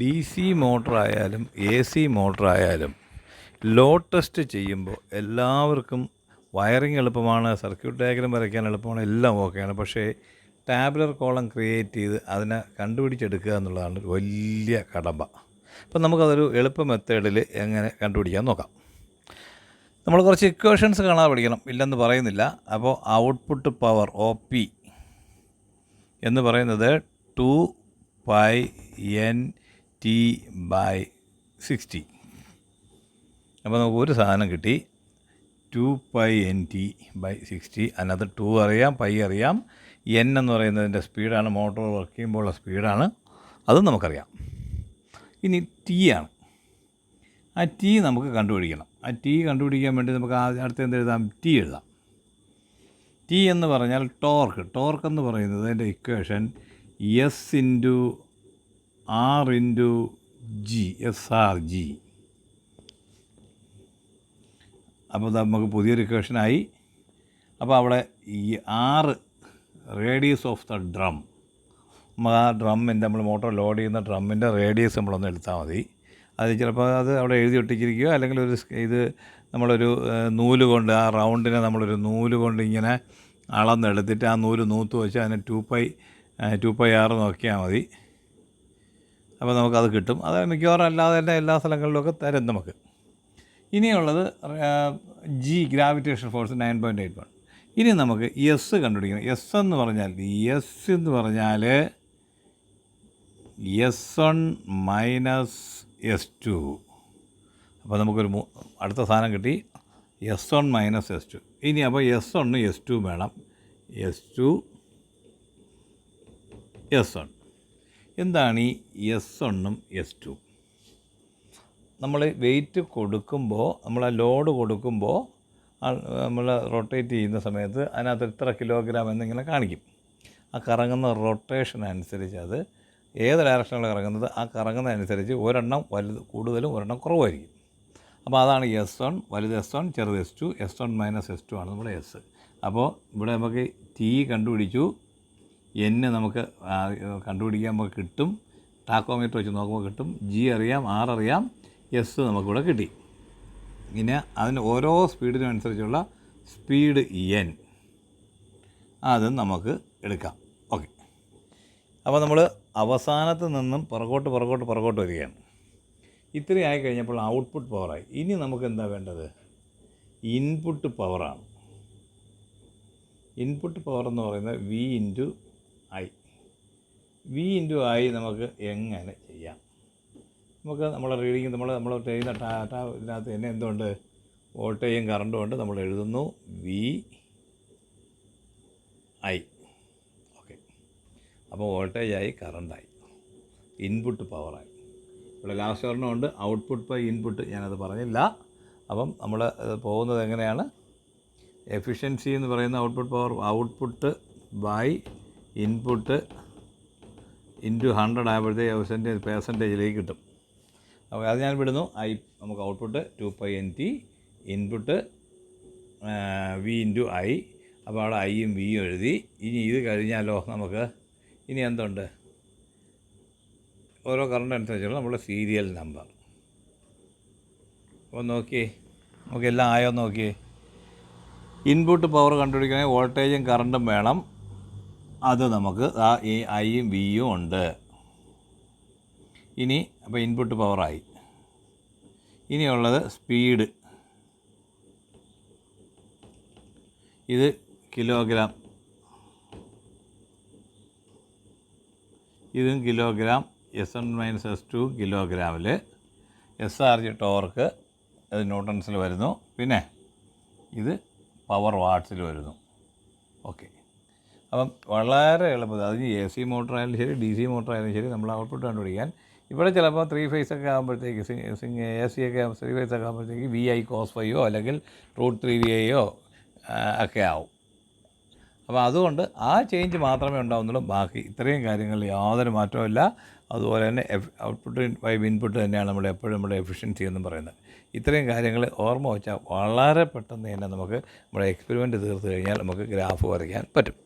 D C മോട്ടറായാലും A C മോട്ടറായാലും load test ചെയ്യുമ്പോൾ എല്ലാവർക്കും വയറിങ് എളുപ്പമാണ് സർക്യൂട്ട് ഡയഗ്രം വരയ്ക്കാൻ എളുപ്പമാണ് എല്ലാം ഓക്കെയാണ്. പക്ഷേ ടാബ്ലർ കോളം ക്രിയേറ്റ് ചെയ്ത് അതിനെ കണ്ടുപിടിച്ചെടുക്കുക എന്നുള്ളതാണ് വലിയ കടമ്പ അപ്പം നമുക്കതൊരു എളുപ്പ മെത്തേഡിൽ എങ്ങനെ കണ്ടുപിടിക്കാൻ നോക്കാം. നമ്മൾ കുറച്ച് ഇക്വേഷൻസ് കാണാതെ പഠിക്കണം ഇല്ലെന്ന് പറയുന്നില്ല. അപ്പോൾ ഔട്ട്പുട്ട് പവർ ഒ പി എന്ന് പറയുന്നത് two pi N T by sixty അപ്പോൾ നമുക്ക് ഒരു സാധനം കിട്ടി. Two pi N T by sixty അതിനകത്ത് ടു അറിയാം പൈ അറിയാം. എൻ എന്ന് പറയുന്നതിന്റെ സ്പീഡാണ് മോട്ടോർ വർക്ക് ചെയ്യുമ്പോഴുള്ള സ്പീഡാണ് അതും നമുക്കറിയാം. ഇനി ടി ആണ്. ആ ടി നമുക്ക് കണ്ടുപിടിക്കണം. ആ ടി കണ്ടുപിടിക്കാൻ വേണ്ടി നമുക്ക് അടുത്ത് എന്ത് എഴുതാം? ടി എഴുതാം. ടി എന്ന് പറഞ്ഞാൽ ടോർക്ക് ടോർക്ക് എന്ന് പറയുന്നത് അതിന്റെ equation S into R into G S R G. അപ്പോൾ നമുക്ക് പുതിയൊരു ഇക്വേഷനായി. അപ്പോൾ അവിടെ ഈ ആറ് റേഡിയസ് ഓഫ് ദ ഡ്രം നമ്മൾ ആ ഡ്രമ്മിന്റെ നമ്മൾ മോട്ടോർ ലോഡ് ചെയ്യുന്ന ഡ്രമ്മിന്റെ റേഡിയസ് നമ്മളൊന്ന് എടുത്താൽ മതി. അത് ചിലപ്പോൾ അത് അവിടെ എഴുതി ഒട്ടിച്ചിരിക്കുകയോ അല്ലെങ്കിൽ ഒരു ഇത് നമ്മളൊരു നൂൽ കൊണ്ട് ആ റൗണ്ടിനെ നമ്മളൊരു നൂൽ കൊണ്ട് ഇങ്ങനെ അളന്നെടുത്തിട്ട് ആ നൂൽ നൂത്ത് വെച്ച് അതിനെ ടു പൈ ടു പൈ ആറ് നോക്കിയാൽ മതി. അപ്പോൾ നമുക്കത് കിട്ടും. അത് മിക്കവാറും അല്ലാതെ തന്നെ എല്ലാ സ്ഥലങ്ങളിലുമൊക്കെ തരും നമുക്ക്. ഇനിയുള്ളത് G gravitation force nine point eight one ഇനി നമുക്ക് എസ് കണ്ടുപിടിക്കണം. എസ് എന്ന് പറഞ്ഞാൽ എസ് എന്ന് പറഞ്ഞാൽ S one minus S two അപ്പോൾ നമുക്കൊരു മൂ അടുത്ത സാധനം കിട്ടി. S one minus S two ഇനി അപ്പോൾ എസ് വണ്ണ് എസ് ടു വേണം. എസ് ടു എസ് വൺ എന്താണ് ഈ എസ് വണ്ണും എസ് ടു നമ്മൾ വെയിറ്റ് കൊടുക്കുമ്പോൾ നമ്മൾ ആ ലോഡ് കൊടുക്കുമ്പോൾ നമ്മൾ റൊട്ടേറ്റ് ചെയ്യുന്ന സമയത്ത് അതിനകത്ത് ഇത്ര കിലോഗ്രാം എന്നിങ്ങനെ കാണിക്കും. ആ കറങ്ങുന്ന റൊട്ടേഷൻ അനുസരിച്ച് അത് ഏത് ഡയറക്ഷനിലാണ് കറങ്ങുന്നത്? ആ കറങ്ങുന്നതനുസരിച്ച് ഒരെണ്ണം വലുത് കൂടുതലും ഒരെണ്ണം കുറവായിരിക്കും. അപ്പോൾ അതാണ് എസ് വൺ വലുത് എസ് വൺ ചെറുത് S two S one minus S two ആണ് നമ്മുടെ എസ് അപ്പോൾ ഇവിടെ നമുക്ക് ടി കണ്ടുപിടിച്ചു. എന്ന് നമുക്ക് കണ്ടുപിടിക്കാൻ നമുക്ക് കിട്ടും. ടാക്കോമീറ്റർ വെച്ച് നോക്കുമ്പോൾ കിട്ടും. ജി അറിയാം ആർ അറിയാം എസ് നമുക്കിവിടെ കിട്ടി. പിന്നെ അതിന് ഓരോ സ്പീഡിനും അനുസരിച്ചുള്ള സ്പീഡ് എൻ. അത് നമുക്ക് എടുക്കാം. ഓക്കെ. അപ്പോൾ നമ്മൾ അവസാനത്ത് നിന്നും പുറകോട്ട് പുറകോട്ട് പുറകോട്ട് വരികയാണ്. ഇത്രയും ആയി കഴിഞ്ഞപ്പോൾ ഔട്ട്പുട്ട് പവറായി. ഇനി നമുക്ക് എന്താ വേണ്ടത്? ഇൻപുട്ട് പവറാണ്. ഇൻപുട്ട് പവർ എന്ന് പറയുന്നത് V into I V into I നമുക്ക് എങ്ങനെ ചെയ്യാം? നമുക്ക് നമ്മളെ റീഡിങ് നമ്മൾ നമ്മൾ ചെയ്യുന്ന ടാറ്റ ഇതിനകത്ത് തന്നെ എന്തുണ്ട്? വോൾട്ടേജും കറണ്ടും ഉണ്ട്. നമ്മൾ എഴുതുന്നു വി ഐ ഓക്കെ അപ്പോൾ വോൾട്ടേജായി കറണ്ടായി. ഇൻപുട്ട് പവറായി ഇവിടെ ലാസ്റ്റ് ഒരെണ്ണമുണ്ട് ഔട്ട്പുട്ട് ബൈ ഇൻപുട്ട് ഞാനത് പറഞ്ഞില്ല. അപ്പം നമ്മൾ പോകുന്നത് എങ്ങനെയാണ്? എഫിഷ്യൻസി എന്ന് പറയുന്ന output power output by input into hundred ആകുമ്പോഴത്തേക്ക് പെർസെന്റേജ് പേഴ്സന്റേജിലേക്ക് കിട്ടും. അപ്പോൾ അത് ഞാൻ വിടുന്നു. ഐ നമുക്ക് output two pi N T input V into I. അപ്പോൾ അവിടെ ഐയും വിയും എഴുതി. ഇനി ഇത് കഴിഞ്ഞാലോ നമുക്ക്? ഇനി എന്തുണ്ട്? ഓരോ കറണ്ട് അനുസരിച്ചുള്ള നമ്മുടെ സീരിയൽ നമ്പർ അപ്പോൾ നോക്കിയേ. നമുക്ക് എല്ലാം ആയോ നോക്കിയേ. ഇൻപുട്ട് പവർ കണ്ടുപിടിക്കണമെങ്കിൽ വോൾട്ടേജും കറണ്ടും വേണം. അത് നമുക്ക് ആ ഈ ഐയും വിയും ഉണ്ട്. ഇനി അപ്പോൾ ഇൻപുട്ട് പവറായി ഇനിയുള്ളത് സ്പീഡ് ഇത് കിലോഗ്രാം ഇതും kilogram S N minus S two കിലോഗ്രാമിൽ S R G torque അത് ന്യൂട്ടൺസിൽ വരുന്നു. പിന്നെ ഇത് പവർ വാട്ട്സിൽ വരുന്നു. ഓക്കെ അപ്പം വളരെ എളുപ്പത്തിൽ അതിന് എ സി മോട്ടറായാലും ശരി ഡി സി മോട്ടറായാലും ശരി നമ്മൾ ഔട്ട്പുട്ട് കണ്ടുപിടിക്കാൻ. ഇവിടെ ചിലപ്പോൾ ത്രീ ഫേസ് ഒക്കെ ആകുമ്പോഴത്തേക്ക് എ സി ഒക്കെ ത്രീ ഫേസ് ഒക്കെ ആകുമ്പോഴത്തേക്ക് വി ഐ കോസ് ഫൈയോ അല്ലെങ്കിൽ റൂട്ട് ത്രീ വി ഐയോ ഒക്കെ ആവും. അപ്പോൾ അതുകൊണ്ട് ആ ചേഞ്ച് മാത്രമേ ഉണ്ടാവുന്നുള്ളൂ. ബാക്കി ഇത്രയും കാര്യങ്ങളിൽ യാതൊരു മാറ്റവുമില്ല അതുപോലെ തന്നെ എഫ് ഔട്ട്പുട്ട് ബൈ ഇൻപുട്ട് തന്നെയാണ് നമ്മുടെ എപ്പോഴും നമ്മുടെ എഫിഷ്യൻസി എന്ന് പറയുന്നത്. ഇത്രയും കാര്യങ്ങൾ ഓർമ്മ വെച്ചാൽ വളരെ പെട്ടെന്ന് തന്നെ നമുക്ക് നമ്മുടെ എക്സ്പെരിമെന്റ് തീർത്ത് കഴിഞ്ഞാൽ നമുക്ക് ഗ്രാഫ് വരയ്ക്കാൻ പറ്റും.